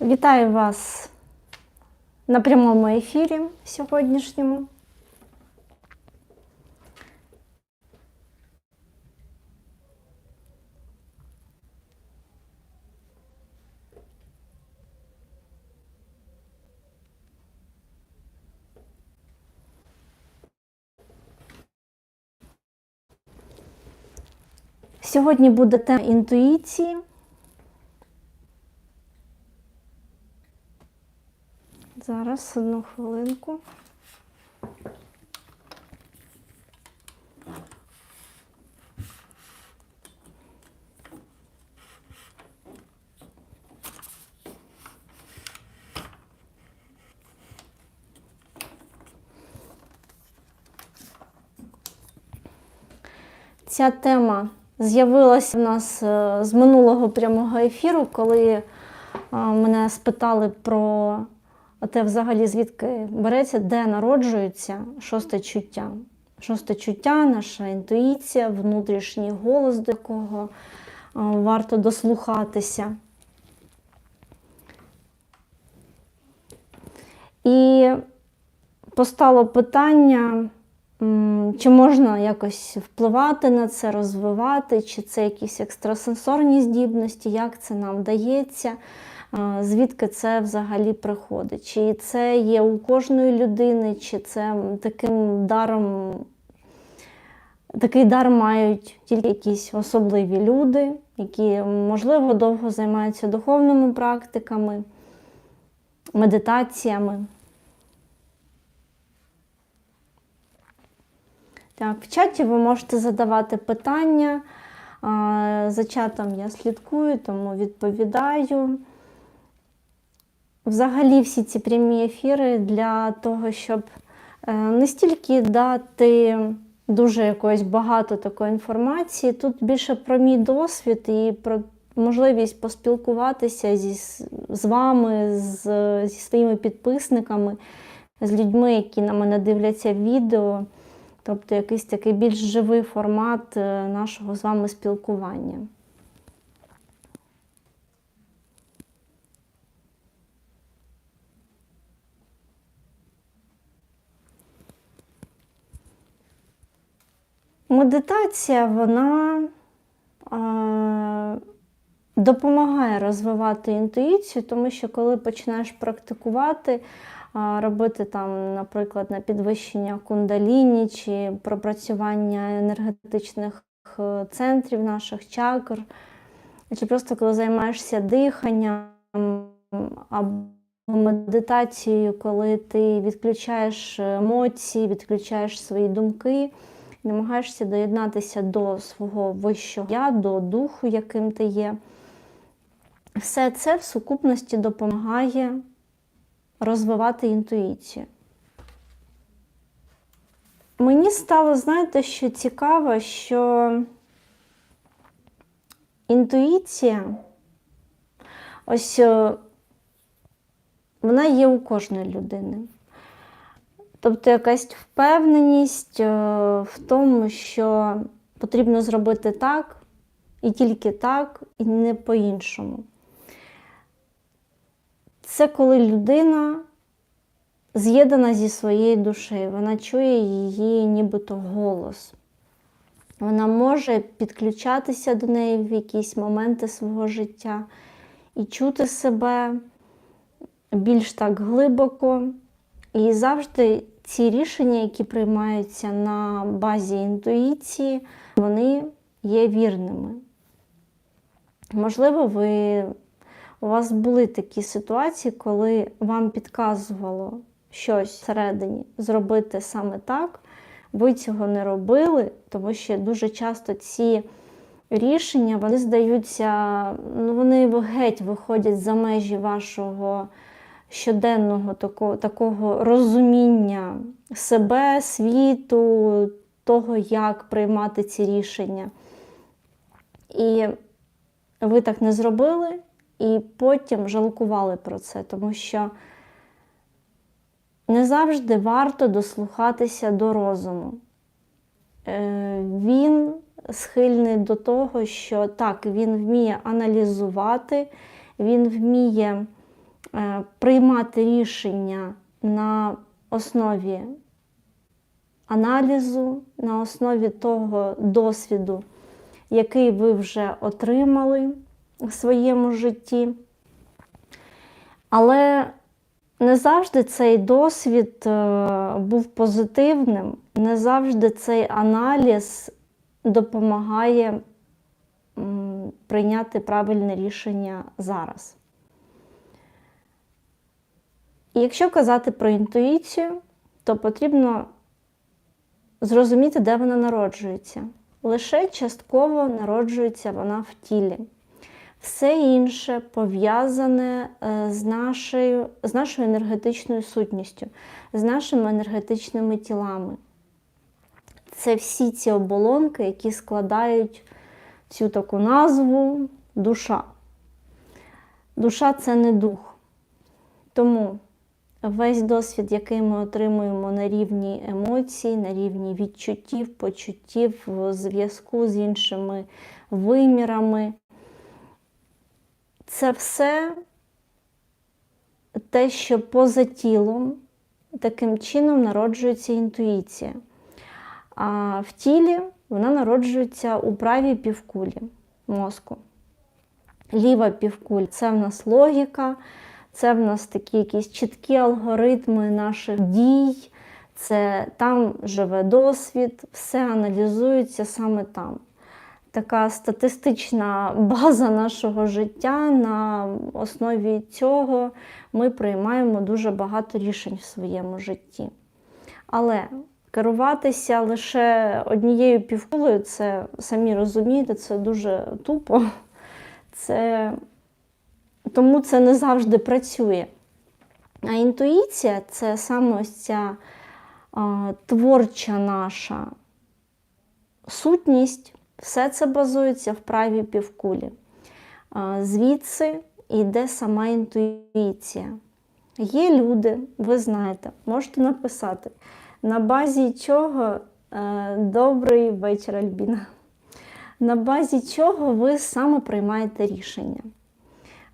Вітаю вас на прямому ефірі сьогоднішньому. Сьогодні буде тема інтуїції. Зараз одну хвилинку. Ця тема з'явилася в нас е, з минулого прямого ефіру, коли е, мене спитали про те, взагалі, звідки береться, де народжується шосте чуття. Шосте чуття, наша інтуїція, внутрішній голос, до якого варто дослухатися. І постало питання, чи можна якось впливати на це, розвивати, чи це якісь екстрасенсорні здібності, як це нам вдається, звідки це взагалі приходить? Чи це є у кожної людини, чи це таким даром, такий дар мають тільки якісь особливі люди, які, можливо, довго займаються духовними практиками, медитаціями. Так, в чаті ви можете задавати питання. За чатом я слідкую, тому відповідаю. Взагалі, всі ці прямі ефіри для того, щоб е, не стільки дати дуже якоїсь багато такої інформації, тут більше про мій досвід і про можливість поспілкуватися зі, з вами, з, зі своїми підписниками, з людьми, які на мене дивляться відео. Тобто якийсь такий більш живий формат е, нашого з вами спілкування. Медитація, вона е, допомагає розвивати інтуїцію, тому що коли починаєш практикувати, робити там, наприклад, на підвищення кундаліні чи пропрацювання енергетичних е, центрів наших чакр, чи просто коли займаєшся диханням або медитацією, коли ти відключаєш емоції, відключаєш свої думки, намагаєшся доєднатися до свого вищого я, до духу, яким ти є. Все це в сукупності допомагає розвивати інтуїцію. Мені стало, знаєте, що цікаво, що інтуїція, ось е, вона є у кожної людини. Тобто якась впевненість е, в тому, що потрібно зробити так, і тільки так, і не по-іншому. Це коли людина з'єднана зі своєю душею, вона чує її нібито голос. Вона може підключатися до неї в якісь моменти свого життя і чути себе більш так глибоко. І завжди ці рішення, які приймаються на базі інтуїції, вони є вірними. Можливо, ви у вас були такі ситуації, коли вам підказувало щось всередині зробити саме так, ви цього не робили, тому що дуже часто ці рішення вони здаються, ну вони геть виходять за межі вашого щоденного такого, такого розуміння себе, світу, того, як приймати ці рішення. І ви так не зробили, і потім жалкували про це, тому що не завжди варто дослухатися до розуму. Е, він схильний до того, що так, він вміє аналізувати, він вміє приймати рішення на основі аналізу, на основі того досвіду, який ви вже отримали в своєму житті. Але не завжди цей досвід е, був позитивним, не завжди цей аналіз допомагає прийняти правильне рішення зараз. І якщо казати про інтуїцію, то потрібно зрозуміти, де вона народжується. Лише частково народжується вона в тілі. Все інше пов'язане е, з нашою, з нашою енергетичною сутністю, з нашими енергетичними тілами. Це всі ці оболонки, які складають цю таку назву душа. Душа це не дух. Тому весь досвід, який ми отримуємо на рівні емоцій, на рівні відчуттів, почуттів, в зв'язку з іншими вимірами, це все те, що поза тілом, таким чином народжується інтуїція. А в тілі вона народжується у правій півкулі мозку. Ліва півкуль це в нас логіка, це в нас такі якісь чіткі алгоритми наших дій, це там живе досвід, все аналізується саме там. Така статистична база нашого життя. На основі цього ми приймаємо дуже багато рішень в своєму житті. Але керуватися лише однією півкулею, це самі розумієте, це дуже тупо. Це... Тому це не завжди працює. А інтуїція це саме ось ця а, творча наша сутність. Все це базується в правій півкулі. А, Звідси йде сама інтуїція. Є люди, ви знаєте, можете написати, на базі чого е, добрий вечір, Альбіна. На базі чого ви саме приймаєте рішення?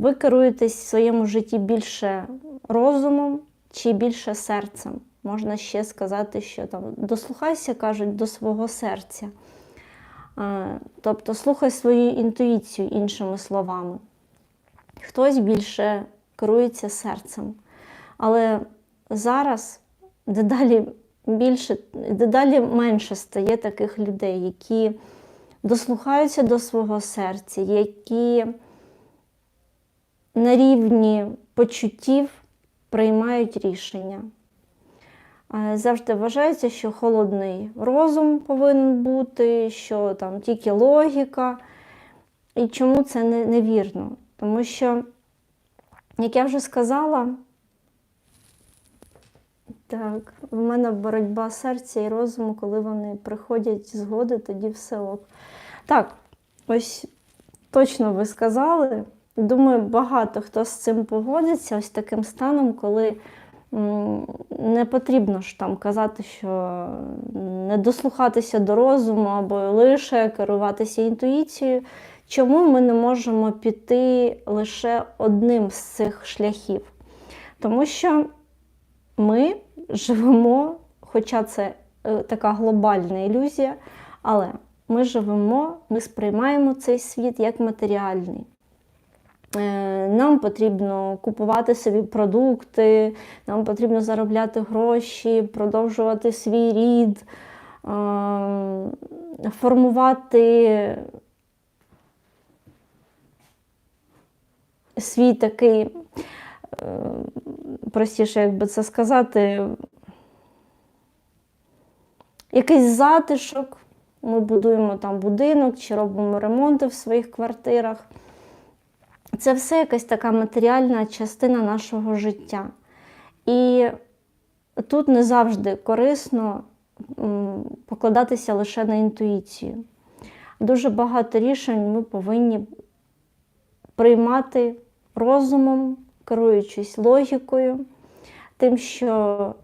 Ви керуєтесь в своєму житті більше розумом чи більше серцем? Можна ще сказати, що там дослухайся, кажуть, до свого серця. Тобто слухай свою інтуїцію, іншими словами. Хтось більше керується серцем. Але зараз дедалі більше, дедалі менше стає таких людей, які дослухаються до свого серця, які на рівні почуттів приймають рішення. Завжди вважається, що холодний розум повинен бути, що там тільки логіка. І чому це невірно? Тому що, як я вже сказала, так, в мене боротьба серця і розуму, коли вони приходять згоди, тоді все ок. Так, ось точно ви сказали. Думаю, багато хто з цим погодиться, ось таким станом, коли не потрібно ж там казати, що не дослухатися до розуму або лише керуватися інтуїцією. Чому ми не можемо піти лише одним з цих шляхів? Тому що ми живемо, хоча це е, така глобальна ілюзія, але ми живемо, ми сприймаємо цей світ як матеріальний. Е, Нам потрібно купувати собі продукти, нам потрібно заробляти гроші, продовжувати свій рід, е, формувати свій такий, е, простіше, як би це сказати, якийсь затишок. Ми будуємо там будинок чи робимо ремонти в своїх квартирах. Це все якась така матеріальна частина нашого життя. І тут не завжди корисно покладатися лише на інтуїцію. Дуже багато рішень ми повинні приймати розумом, керуючись логікою, тим, що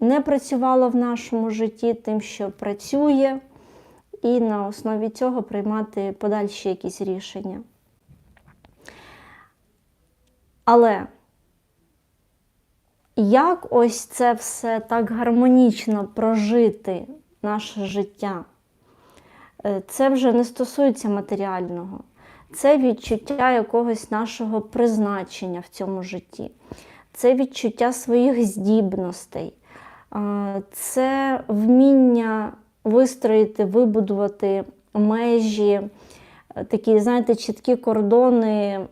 не працювало в нашому житті, тим, що працює, і на основі цього приймати подальші якісь рішення. Але Як ось це все так гармонічно прожити наше життя? Е, Це вже не стосується матеріального, це відчуття якогось нашого призначення в цьому житті, це відчуття своїх здібностей, це вміння вистроїти, вибудувати межі, е, такі, знаєте, чіткі кордони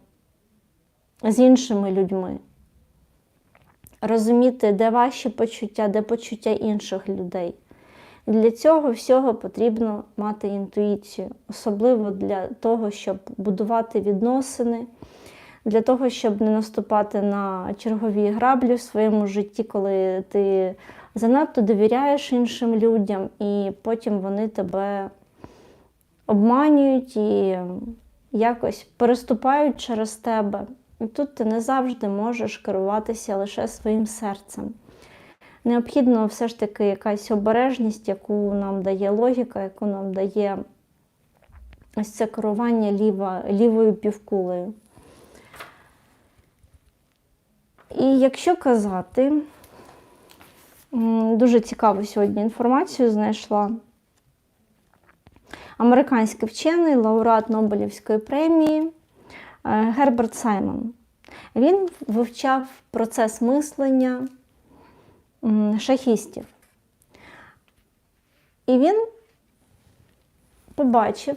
з іншими людьми. Розуміти, де ваші почуття, де почуття інших людей. Для цього всього потрібно мати інтуїцію, особливо для того, щоб будувати відносини, для того, щоб не наступати на чергові граблі в своєму житті, коли ти занадто довіряєш іншим людям, і потім вони тебе обманюють і якось переступають через тебе. І тут ти не завжди можеш керуватися лише своїм серцем. Необхідно все ж таки якась обережність, яку нам дає логіка, яку нам дає ось це керування ліва, лівою півкулею. І якщо казати, дуже цікаву сьогодні інформацію знайшла. Американський вчений, лауреат Нобелівської премії Герберт Саймон. Він вивчав процес мислення шахістів. І він побачив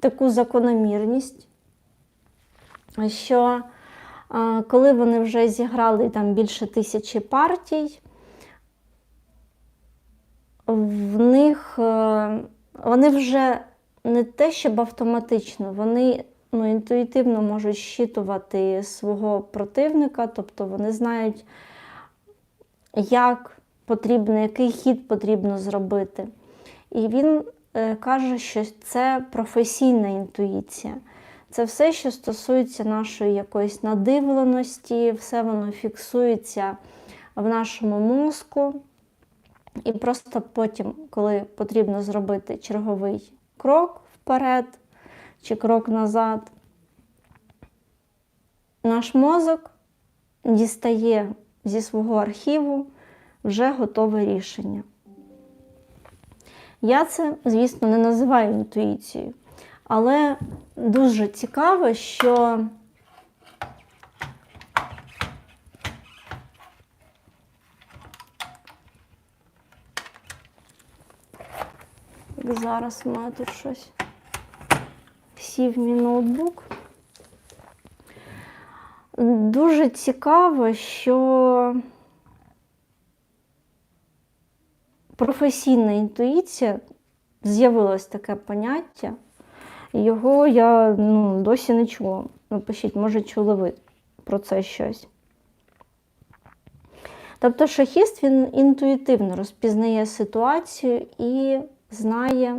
таку закономірність, що коли вони вже зіграли там більше тисячі партій, в них е, вони вже не те, щоб автоматично, вони ну, інтуїтивно можуть щитувати свого противника, тобто вони знають, як потрібно, який хід потрібно зробити. І він е, каже, що це професійна інтуїція. Це все, що стосується нашої якоїсь надивленості, все воно фіксується в нашому мозку. І просто потім, коли потрібно зробити черговий крок вперед чи крок назад, наш мозок дістає зі свого архіву вже готове рішення. Я це, звісно, не називаю інтуїцією, але дуже цікаво, що зараз у тут щось сів мій ноутбук. Дуже цікаво, що професійна інтуїція з'явилось таке поняття. Його я ну, досі не чула. Напишіть, може, чули ви про це щось. Тобто шахіст він інтуїтивно розпізнає ситуацію і знає,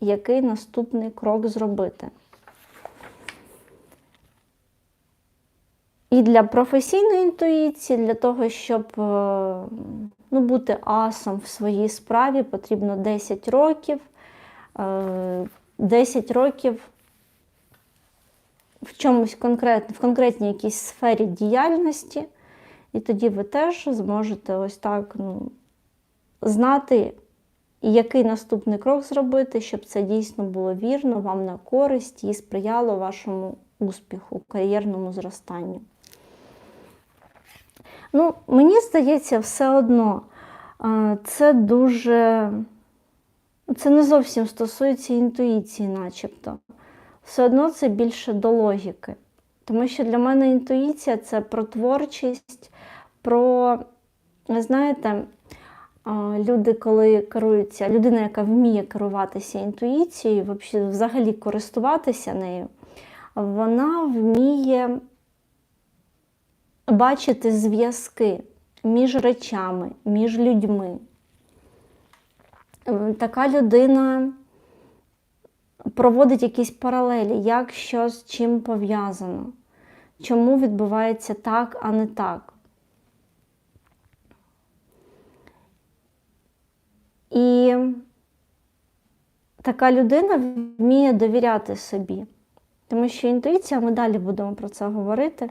який наступний крок зробити. І для професійної інтуїції, для того, щоб е, ну, бути асом в своїй справі, потрібно 10 років. 10 років в чомусь конкретно, в конкретній якійсь сфері діяльності, і тоді ви теж зможете ось так ну, знати, який наступний крок зробити, щоб це дійсно було вірно, вам на користь і сприяло вашому успіху, кар'єрному зростанню. Ну, Мені здається, все одно це дуже. Це не зовсім стосується інтуїції, начебто. Все одно це більше до логіки. Тому що для мене інтуїція це про творчість, про, знаєте, люди, коли керуються, людина, яка вміє керуватися інтуїцією, взагалі користуватися нею, вона вміє бачити зв'язки між речами, між людьми. Така людина проводить якісь паралелі, як що з чим пов'язано, чому відбувається так, а не так. І така людина вміє довіряти собі. Тому що інтуїція, ми далі будемо про це говорити.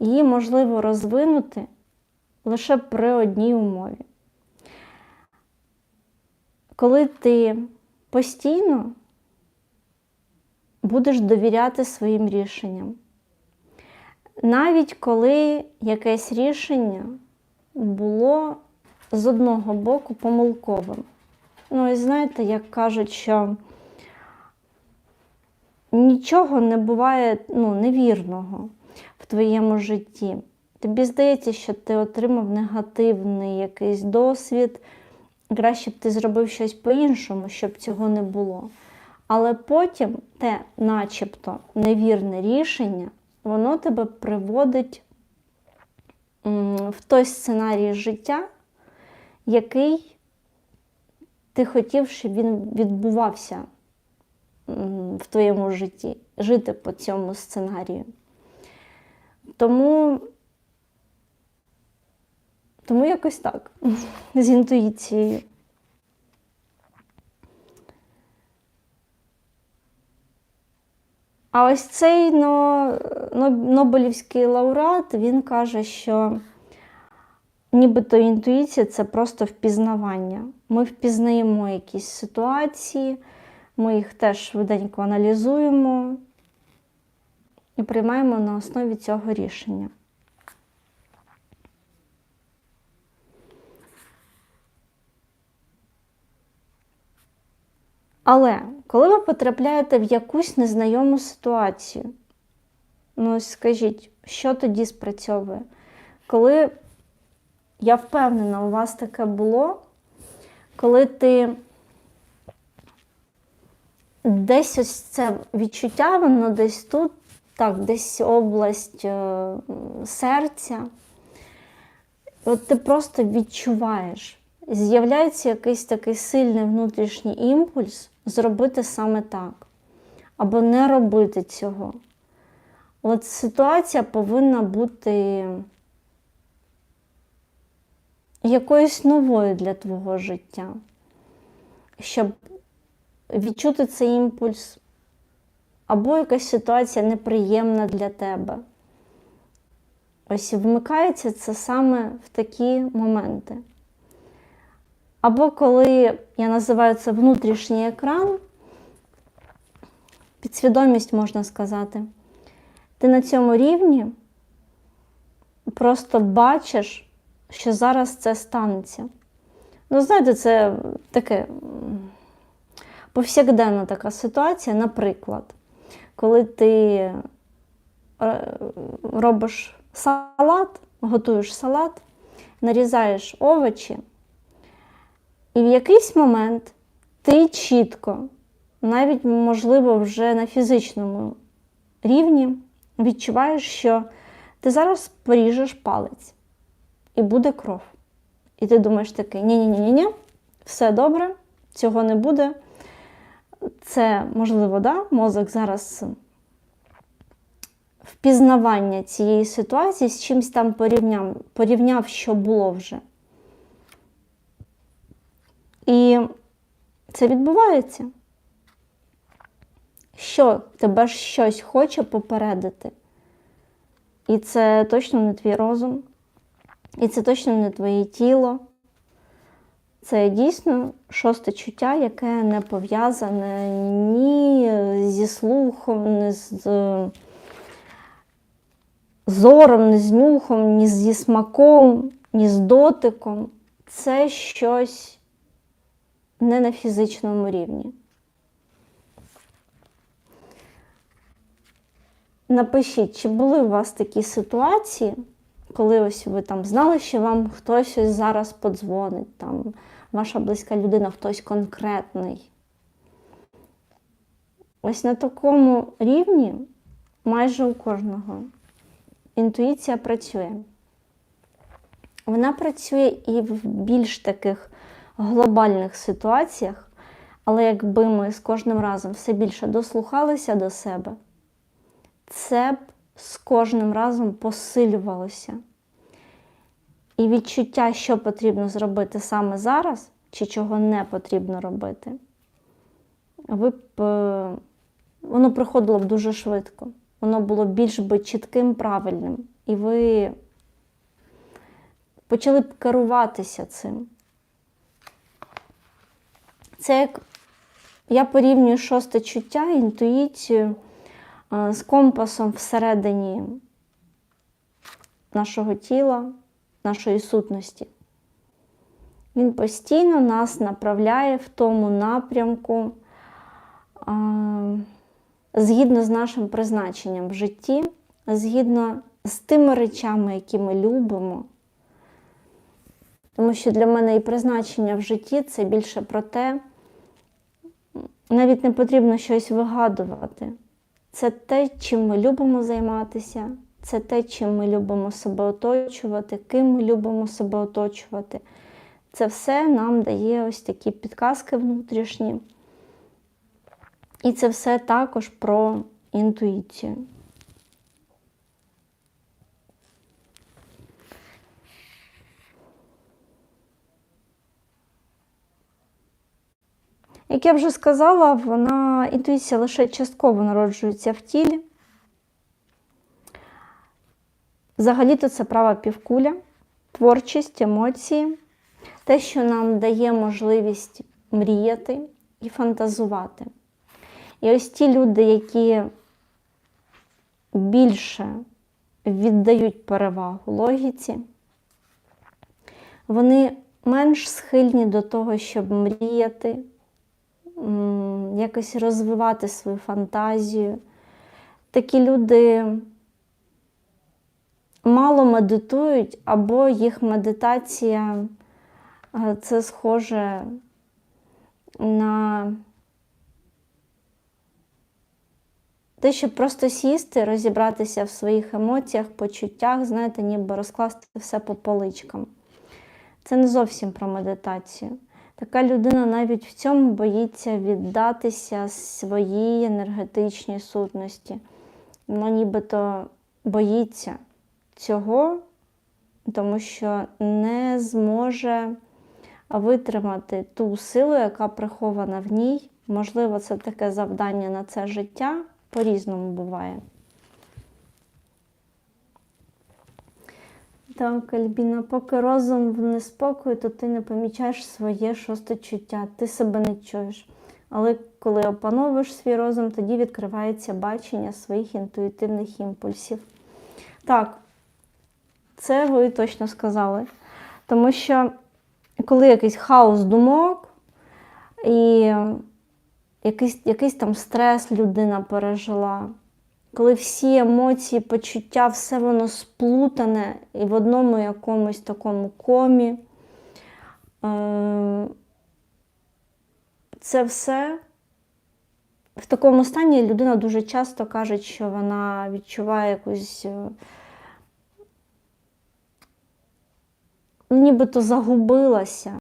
її можливо розвинути лише при одній умові. Коли ти постійно будеш довіряти своїм рішенням. Навіть коли якесь рішення було з одного боку помилковим. Ну, і знаєте, як кажуть, що нічого не буває ну, невірного в твоєму житті. Тобі здається, що ти отримав негативний якийсь досвід, краще б ти зробив щось по-іншому, щоб цього не було. Але потім те, начебто, невірне рішення, воно тебе приводить в той сценарій життя, який ти хотів, щоб він відбувався в твоєму житті, жити по цьому сценарію. Тому, тому якось так, з інтуїцією. А ось цей но, но, Нобелівський лауреат, він каже, що нібито інтуїція це просто впізнавання. Ми впізнаємо якісь ситуації, ми їх теж швиденько аналізуємо і приймаємо на основі цього рішення. Але коли ви потрапляєте в якусь незнайому ситуацію, ну скажіть, що тоді спрацьовує? Коли я впевнена, у вас таке було, коли ти десь ось це відчуття, воно десь тут, так, десь область е, серця, от ти просто відчуваєш з'являється якийсь такий сильний внутрішній імпульс зробити саме так, або не робити цього. От ситуація повинна бути якоюсь новою для твого життя, щоб відчути цей імпульс, або якась ситуація неприємна для тебе. Ось вмикається це саме в такі моменти. Або коли я називаю це внутрішній екран, підсвідомість можна сказати, ти на цьому рівні просто бачиш, що зараз це станеться. Ну, знаєте, це таке повсякденна така ситуація, наприклад, коли ти робиш салат, готуєш салат, нарізаєш овочі. І в якийсь момент ти чітко, навіть, можливо, вже на фізичному рівні, відчуваєш, що ти зараз поріжеш палець і буде кров. І ти думаєш такий, ні-ні-ні, все добре, цього не буде. Це, можливо, да, мозок зараз впізнавання цієї ситуації з чимось там порівняв, порівняв, що було вже. І це відбувається. Що тебе щось хоче попередити. І це точно не твій розум, і це точно не твоє тіло. Це дійсно шосте чуття, яке не пов'язане ні зі слухом, ні з зором, ні з нюхом, ні зі смаком, ні з дотиком. Це щось не на фізичному рівні. Напишіть, чи були у вас такі ситуації, коли ось ви там знали, що вам хтось ось зараз подзвонить, там ваша близька людина, хтось конкретний. Ось на такому рівні майже у кожного інтуїція працює. Вона працює і в більш таких глобальних ситуаціях, але якби ми з кожним разом все більше дослухалися до себе, це б з кожним разом посилювалося. І відчуття, що потрібно зробити саме зараз, чи чого не потрібно робити, ви б, воно приходило б дуже швидко. Воно було більш би чітким, правильним. і ви почали б керуватися цим. Це як я порівнюю шосте чуття, інтуїцію е, з компасом всередині нашого тіла, нашої сутності. Він постійно нас направляє в тому напрямку згідно з нашим призначенням в житті, згідно з тими речами, які ми любимо. Тому що для мене і призначення в житті це більше про те, навіть не потрібно щось вигадувати. Це те, чим ми любимо займатися, це те, чим ми любимо себе оточувати, ким ми любимо себе оточувати. Це все нам дає ось такі підказки внутрішні. І це все також про інтуїцію. Як я вже сказала, вона інтуїція лише частково народжується в тілі. Взагалі-то це права півкуля, творчість, емоції, те, що нам дає можливість мріяти і фантазувати. І ось ті люди, які більше віддають перевагу логіці, вони менш схильні до того, щоб мріяти, якось розвивати свою фантазію. Такі люди мало медитують, або їх медитація е, це схоже на те, щоб просто сісти, розібратися в своїх емоціях, почуттях, знаєте, ніби розкласти все по поличкам. Це не зовсім про медитацію. Така людина навіть в цьому боїться віддатися своїй енергетичній сутності. Вона нібито боїться цього, тому що не зможе витримати ту силу, яка прихована в ній. Можливо, це таке завдання на це життя, по-різному буває. Так, Альбіна, поки розум в неспокої, то ти не помічаєш своє шосте чуття, ти себе не чуєш. Але коли опановуєш свій розум, тоді відкривається бачення своїх інтуїтивних імпульсів. Так, це ви точно сказали. Тому що коли якийсь хаос думок і якийсь, якийсь там стрес людина пережила, коли всі емоції, почуття, все воно сплутане і в одному якомусь такому комі, е, це все в такому стані людина дуже часто каже, що вона відчуває якусь. е, Нібито загубилася.